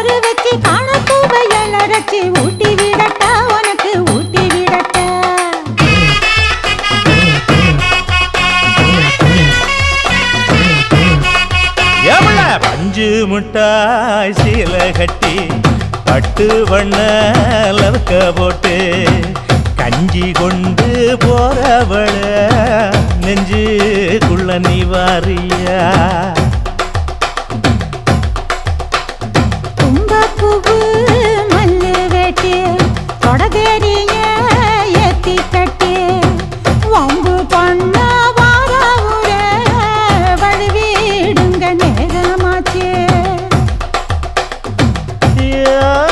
சோறு வச்சு காண பூவையல் அரைச்சி ஊட்டி விடட்டா உனக்கு ஊட்டி விடட்டா. எவ்வள? பஞ்சு முட்டாய் சீல கட்டி பட்டு வண்ண லவக்க போட்டு கஞ்சி கொண்டு போறவள நெஞ்சுக்குள்ள நீ வாரியா? yeah.